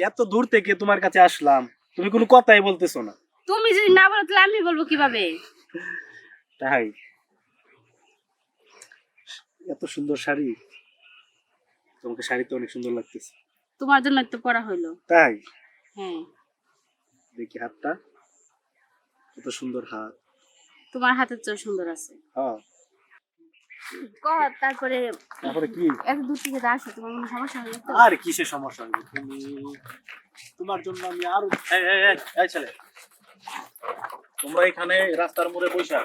এত দূর থেকে তোমার কাছে আসলাম তুমি কোনো কথাই বলতেছো না। তুমি যদি না বলো তাহলে আমি বলব কীভাবে? তাই? এত সুন্দর শাড়ি। তোমাকে শাড়িতে অনেক সুন্দর লাগতেছে। তোমার জন্য তো পড়া হইল। তাই? হ্যাঁ। দেখি হাতটা। কত সুন্দর হাত। তোমার হাতের চেয়ে সুন্দর আছে। হ্যাঁ। কর তারপরে তারপরে কি? এত দূর থেকে আসো তোমার কোনো সমস্যা হলে তো আর কিসের সমস্যা হবে? তুমি তোমার জন্য আমি আরও এই এই এই এই ছেলে। তোমরা এখানে রাস্তার মোড়ে বসে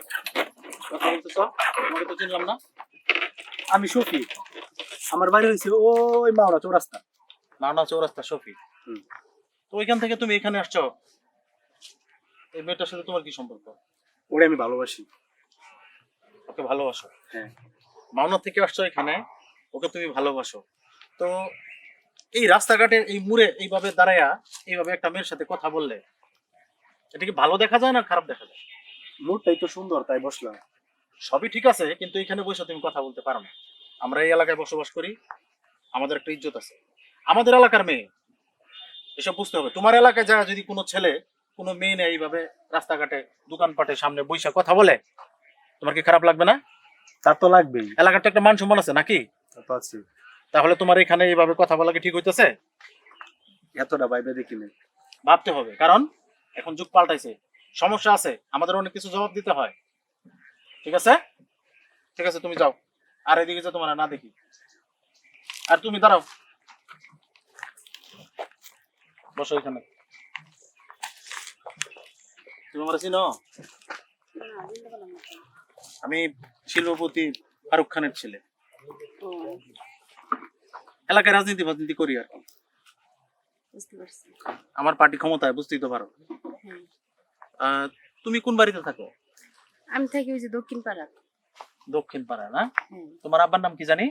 কথা বলতেছ? তোমাকে তো চিনলাম না। আমি সফি। আমার বাড়ি হয়েছে ওই মাওড়া চৌরাস্তা। নানা চৌরাস্তা শফি হুম। তো ওইখান থেকে তুমি এখানে আসছো। এই মেয়েটার সাথে তোমার কি সম্পর্ক? ওরে আমি ভালোবাসি। ওকে ভালোবাসো। হ্যাঁ। মাওনা থেকে আসছো এখানে ওকে তুমি ভালোবাসো। তো এই রাস্তাঘাটে এই মুড়ে এইভাবে দাঁড়ায়া এইভাবে একটা মেয়ের সাথে কথা বললে এটা কি ভালো দেখা যায় না খারাপ দেখা যায়? মুডটাই তো সুন্দর তাই বসলাম। সবই ঠিক আছে কিন্তু এখানে বসে তুমি কথা বলতে পারো না। আমরা এই এলাকায় বসবাস করি আমাদের একটা ইজ্জত আছে। আমাদের এলাকার মেয়ে এসব বুঝতে হবে। তোমার এলাকায় যা যদি কোনো ছেলে কোনো মেয়ে নেই এইভাবে রাস্তাঘাটে দোকানপাটে সামনে বৈশা কথা বলে তোমার কি খারাপ লাগবে না? তা তো লাগবেই। এলাকার তো একটা মান সম্মান আছে নাকি? আছে তাহলে তোমার এখানে এইভাবে কথা বলা কি ঠিক হইতেছে? এতটা বাইবে দেখি নাই। ভাবতে হবে কারণ এখন যুগ পাল্টাইছে। সমস্যা আছে আমাদের অনেক কিছু জবাব দিতে হয়। ঠিক আছে? ঠিক আছে তুমি যাও। আর এদিকে যে তোমার না দেখি। আর তুমি দাঁড়াও। বসো এখানে। তুমি আমার চিনো? আমি শিল্পপতি ফারুক খানের ছেলে। এলাকায় রাজনীতি ফাজনীতি করি আর কি। আমার পার্টি ক্ষমতায় বুঝতেই তো পারো। হ্যাঁ। তুমি কোন বাড়িতে থাকো? আমি থাকি ওই যে দক্ষিণ পাড়া দক্ষিণ পাড়া না? হ্যাঁ। তোমার আব্বার নাম কি জানি?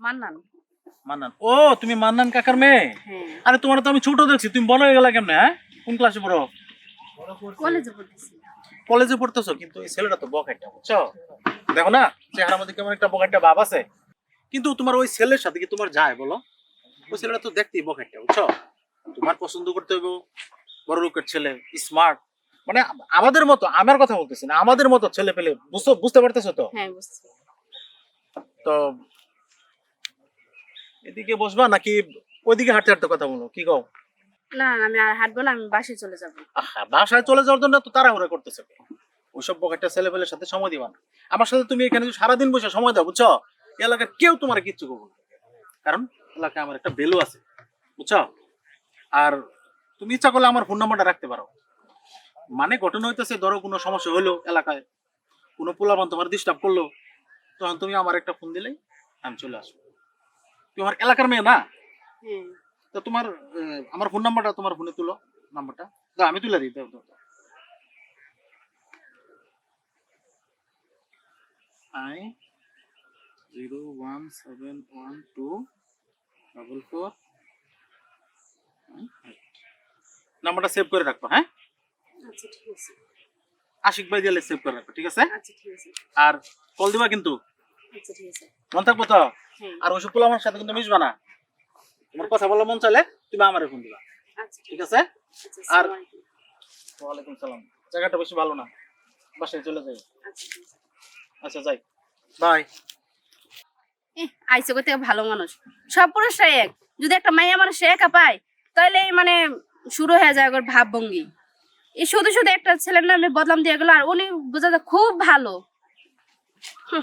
মান্নান। মান্নান। ও তুমি মান্নান কাকার মেয়ে? হ্যাঁ। আরে তোমার তো আমি ছোট দেখছি তুমি বড় হয়ে গেলা কেমনে হ্যাঁ? কোন ক্লাসে পড়ো? কলেজে পড়তেছি। কলেজে পড়তেছো কিন্তু এই ছেলেটা তো বকাইটা বুঝছ? দেখো না চেহারার মধ্যে কেমন একটা বকাইটা ভাব আছে। কিন্তু তোমার ওই ছেলের সাথে কি তোমার যায় বলো? ওই ছেলেটা তো দেখতেই বকাইটা বুঝছ? তোমার পছন্দ করতে হবে বড় লোকের ছেলে স্মার্ট মানে আমাদের মতো আমার কথা বলতেছি না আমাদের মতো ছেলে পেলে বুঝতে বুঝতে পারতেছো তো? হ্যাঁ বুঝছি। তো এদিকে বসবা নাকি ওইদিকে হাঁটতে হাঁটতে কথা বলো কি কও? না না, আমি আর হাঁটবো না আমি বাসে চলে যাব। আহা, বাসায় চলে যাওয়ার জন্য তো তাড়াহুড়া করতেছে কে? ওইসব বকেটটা ছেলেপেলের সাথে সময় দিবা না। আমার সাথে তুমি এখানে যদি সারাদিন বসে সময় দাও বুঝছ? এই এলাকার কেউ তোমার কিচ্ছু করব না। কারণ এলাকায় আমার একটা ভ্যালু আছে বুঝছ? আর তুমি ইচ্ছা করলে আমার ফোন নাম্বারটা রাখতে পারো। মানে ঘটনা হইতেছে ধরো কোনো সমস্যা হলো এলাকায় কোনো পোলাপান তোমার ডিস্টার্ব করল তখন তুমি আমার একটা ফোন দিলেই আমি চলে আসব। তুমি আমার এলাকার মেয়ে না? হ্যাঁ তো তোমার আমার ফোন নাম্বারটা তোমার ফোনে তুলো নাম্বারটা দাও আমি তুলে দিই দাও দাও দাও। I zero one seven one two double four নাম্বারটা সেভ করে রাখব হ্যাঁ? আচ্ছা ঠিক আছে। আশিক ভাই দিলে সেভ করে রাখব ঠিক আছে? আচ্ছা ঠিক আছে। আর কল দিবা কিন্তু? আচ্ছা ঠিক আছে। মন থাকব তো? হ্যাঁ। আর ওইসব পোলা আমার সাথে কিন্তু মিশবা না। তোমার কথা বলার মন চাইলে তুমি আমার ফোন দিবা। আচ্ছা। ঠিক আছে? আচ্ছা আর- ওয়ালাইকুম সালাম। জায়গাটা বেশি ভালো না। বাসায় চলে যাই। আচ্ছা আচ্ছা যাই। বাই। আইসে কোথা থেকে? ভালো মানুষ। সব পুরুষরা এক। যদি একটা মাইয়া মানুষ একা পায় তাহলে মানে শুরু হয়ে যায় ওর ভাবভঙ্গি। এই শুধু শুধু একটা ছেলের নামে বদলাম দিয়ে গেল আর উনি বোঝা যায় খুব ভালো। হুঁ,